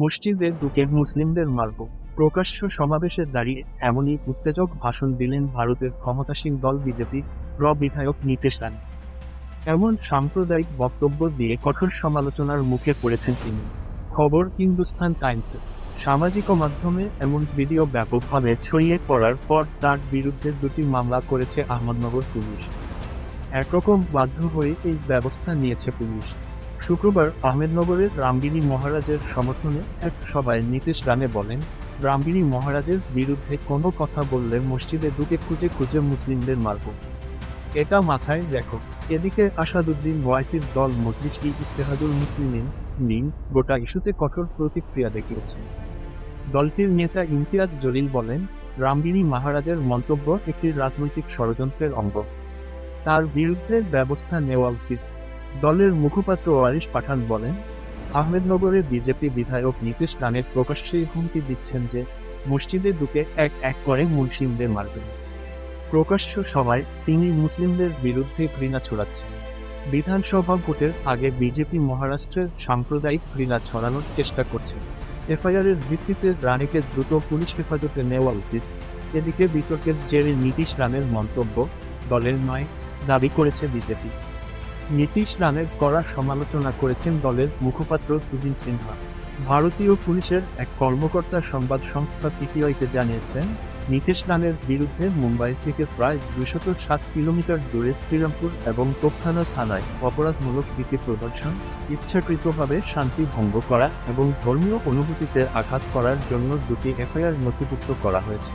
মসজিদে দুকে মুসলিমদের মারব প্রকাশ্য সমাবেশে দাঁড়িয়ে এমনই উত্তেজক ভাষণ দিলেন ভারতের ক্ষমতাসীন দল বিজেপি র বিধায়ক নীতিশ রায়। এমন সাম্প্রদায়িক বক্তব্য দিয়ে কঠোর সমালোচনার মুখে পড়েছেন তিনি। খবর হিন্দুস্তান টাইমসে সামাজিক মাধ্যমে এমন ভিডিও ব্যাপকভাবে ছড়িয়ে পড়ার পর তার বিরুদ্ধে দুটি মামলা করেছে আহমদনগর পুলিশ। একরকম বাধ্য হয়ে এই ব্যবস্থা নিয়েছে পুলিশ। শুক্রবার আহমেদনগরের রামগিরি মহারাজের সমর্থনে এক সভায় নীতিশ রানে বলেন, রামগিরি মহারাজের বিরুদ্ধে কোনো কথা বললে মসজিদে ঢুকে খুঁজে খুঁজে মুসলিমদের মারব। এটা মাথায় রেখো। এদিকে আসাদুদ্দিন ওয়াইসির দল মজলিস ই ইত্তেহাদুল মুসলিমিন গোটা ইস্যুতে কঠোর প্রতিক্রিয়া দেখিয়েছে। দলটির নেতা ইমতিয়াজ জলিল বলেন, রামগিরি মহারাজের মন্তব্য একটি রাজনৈতিক ষড়যন্ত্রের অঙ্গ। তার বিরুদ্ধে ব্যবস্থা নেওয়া উচিত। দলের মুখপাত্র ওয়ারিশ পাঠান বলেন, আহমেদনগরে বিজেপি বিধায়ক নীতিশ রানের প্রকাশ্যেই হুমকি দিচ্ছেন যে মসজিদে ঢুকে এক এক করে মুসলিমদের মারবেন। প্রকাশ্য সভায় তিনি মুসলিমদের বিরুদ্ধে ঘৃণা ছড়াচ্ছেন। বিধানসভা ভোটের আগে বিজেপি মহারাষ্ট্রের সাম্প্রদায়িক ঘৃণা ছড়ানোর চেষ্টা করছে। এফআইআরের ভিত্তিতে রানীকে দ্রুত পুলিশ হেফাজতে নেওয়া উচিত। এদিকে বিতর্কের জেরে নীতিশ রানের মন্তব্য, দলের নয়, দাবি করেছে বিজেপি। নীতিশ রানের কড়া সমালোচনা করেছেন দলের মুখপাত্র সুদিন সিনহা। ভারতীয় পুলিশের এক কর্মকর্তা সংবাদ সংস্থা পিটিআইকে জানিয়েছেন, নীতিশ রানের বিরুদ্ধে মুম্বাই থেকে প্রায় দুইশত সাত কিলোমিটার দূরে শ্রীরামপুর এবং তোপখানা থানায় অপরাধমূলক ভীতি প্রদর্শন, ইচ্ছাকৃতভাবে শান্তি ভঙ্গ করা এবং ধর্মীয় অনুভূতিতে আঘাত করার জন্য দুটি এফআইআর নথিভুক্ত করা হয়েছে।